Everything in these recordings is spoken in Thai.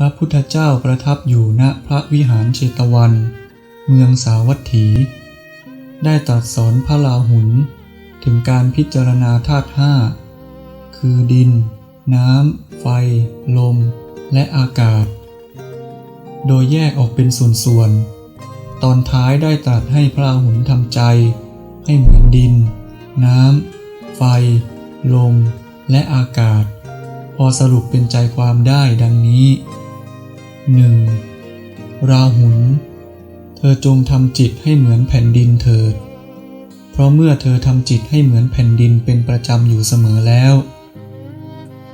พระพุทธเจ้าประทับอยู่ณพระวิหารเชตวัน เมืองสาวัตถี ได้ตรัสสอนพระลาหุน ถึงการพิจารณาธาตุห้าคือดิน น้ำ ไฟ ลม และอากาศ โดยแยกออกเป็นส่วนๆ ตอนท้ายได้ตรัสให้พระราหุลทำใจ ให้เหมือนดิน น้ำ ไฟ ลม และอากาศ พอสรุปเป็นใจความได้ดังนี้ 1. ราหุล เธอจงทำจิตให้เหมือนแผ่นดินเถิด เพราะเมื่อเธอทำจิตให้เหมือนแผ่นดินเป็นประจำอยู่เสมอแล้ว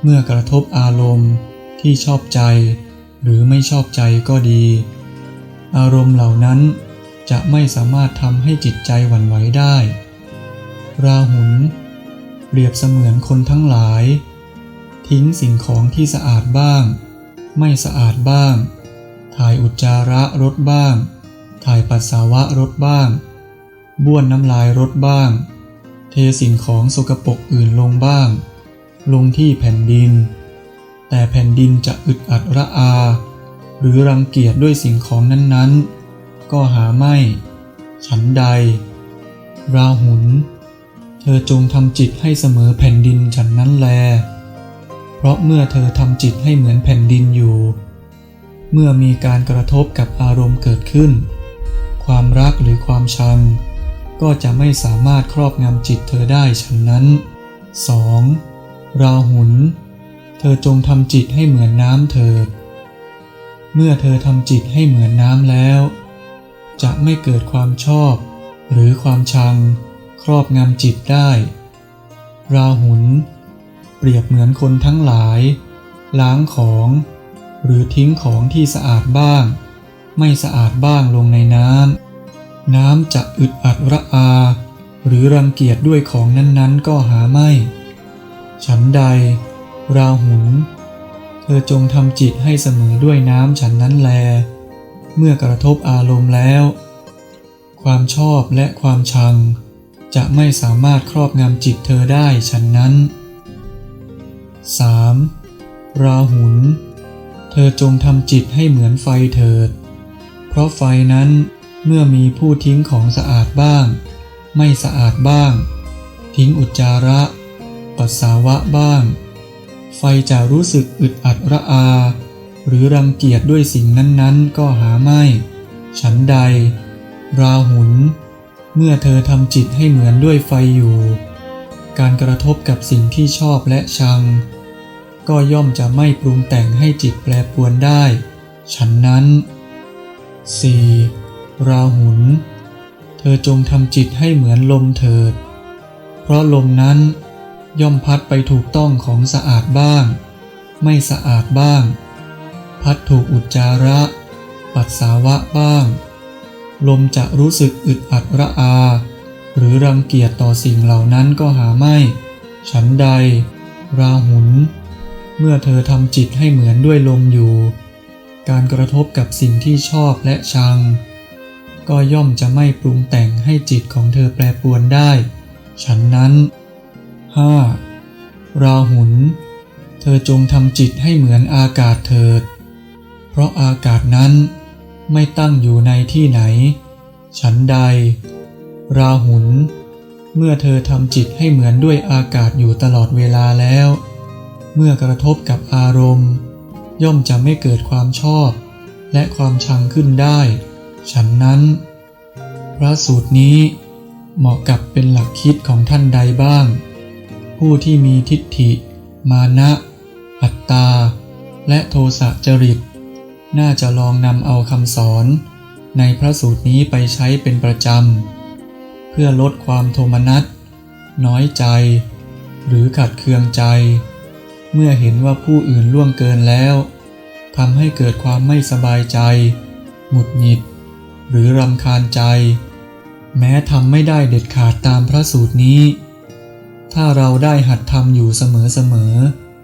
เมื่อกระทบอารมณ์ที่ชอบใจ หรือไม่ชอบใจก็ดี อารมณ์เหล่านั้นจะไม่สามารถทำให้จิตใจหวั่นไหวได้ ราหุลเปรียบเสมือนคนทั้งหลาย ทิ้งสิ่งของที่สะอาดบ้าง ไม่สะอาดบ้าง ถ่ายอุจจาระรดบ้าง ถ่ายปัสสาวะรดบ้าง บ้วนน้ำลายรดบ้าง เทสิ่งของสกปรกอื่นลงบ้าง ลงที่แผ่นดิน แต่แผ่นดินจะอึดอัดระอา หรือรังเกียจด้วยสิ่งของนั้นๆ ก็หาไม่ ฉันใด ราหุลเธอจงทำจิตให้เสมอแผ่นดินฉันนั้นแล ราะเมื่อเธอทำจิตให้เหมือนแผ่นดินอยู่ เมื่อมีการกระทบกับอารมณ์เกิดขึ้น ความรักหรือความชัง ก็จะไม่สามารถครอบงำจิตเธอได้ฉันนั้น 2. ราหุลเธอจงทำจิตให้เหมือนน้ำเถิด เมื่อเธอทำจิตให้เหมือนน้ำแล้ว จะไม่เกิดความชอบ หรือความชัง ครอบงำจิตได้ ราหุล รียบเหมือนคนทั้งหลาย ล้างของ หรือทิ้งของที่สะอาดบ้าง ไม่สะอาดบ้างลงในน้ำน้ำจะอึดอัดระอา หรือรังเกียจด้วยของนั้นๆ ก็หาไม่ ฉันใด ราหุลเธอจงทำจิตให้เสมอด้วยน้ำฉันนั้นแล เมื่อกระทบอารมณ์แล้ว ความชอบและความชัง จะไม่สามารถครอบงำจิตเธอได้ฉันนั้น 3. ราหุล เธอจงทำจิตให้เหมือนไฟเถิด เพราะไฟนั้นเมื่อมีผู้ทิ้งของสะอาดบ้าง ไม่สะอาดบ้าง ทิ้งอุจจาระ ปัสสาวะบ้าง ไฟจะรู้สึกอึดอัดระอา หรือรังเกียจด้วยสิ่งนั้นๆ ก็หาไม่ ฉันใด ราหุล เมื่อเธอทำจิตให้เหมือนด้วยไฟอยู่ การกระทบกับสิ่งที่ชอบและชัง ก็ย่อมจะไม่ปรุงแต่งให้จิตแปรปรวนได้ ฉันนั้น 4. ราหุล เธอจงทำจิตให้เหมือนลมเถิด เพราะลมนั้นย่อมพัดไปถูกต้องของสะอาดบ้าง ไม่สะอาดบ้าง พัดถูกอุจจาระ ปัสสาวะบ้าง ลมจะรู้สึกอึดอัดระอา หรือรังเกียจต่อสิ่งเหล่านั้นก็หาไม่ ฉันใด ราหุล เมื่อเธอทำจิตให้เหมือนด้วยลมอยู่ การกระทบกับสิ่งที่ชอบและชัง ก็ย่อมจะไม่ปรุงแต่งให้จิตของเธอแปรปรวนได้ ฉันนั้น 5. ราหุลเธอจงทำจิตให้เหมือนอากาศเถิด เพราะอากาศนั้นไม่ตั้งอยู่ในที่ไหน ฉันใด ราหุลเมื่อเธอทำจิตให้เหมือนด้วยอากาศอยู่ตลอดเวลาแล้ว เมื่อกระทบกับอารมณ์ ย่อมจะไม่เกิดความชอบ และความชังขึ้นได้ ฉันนั้น พระสูตรนี้เหมาะกับเป็นหลักคิดของท่านใดบ้าง ผู้ที่มีทิฏฐิ มานะ อัตตา และโทสะจริต น่าจะลองนำเอาคำสอน ในพระสูตรนี้ไปใช้เป็นประจำ เพื่อลดความโทมนัส น้อยใจ หรือขัดเคืองใจ เมื่อเห็นว่าผู้อื่นล่วงเกินแล้วทำให้เกิดความไม่สบายใจ หงุดหงิด หรือรำคาญใจ แม้ทำไม่ได้เด็ดขาดตามพระสูตรนี้ ถ้าเราได้หัดทำอยู่เสมอ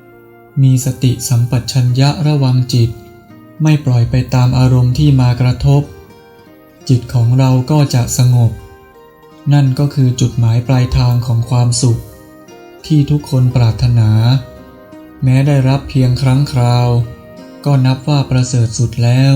ๆ มีสติสัมปชัญญะระวังจิต ไม่ปล่อยไปตามอารมณ์ที่มากระทบ จิตของเราก็จะสงบ นั่นก็คือจุดหมายปลายทางของความสุข ที่ทุกคนปรารถนา แม้ได้รับเพียงครั้งคราว ก็นับว่าประเสริฐสุดแล้ว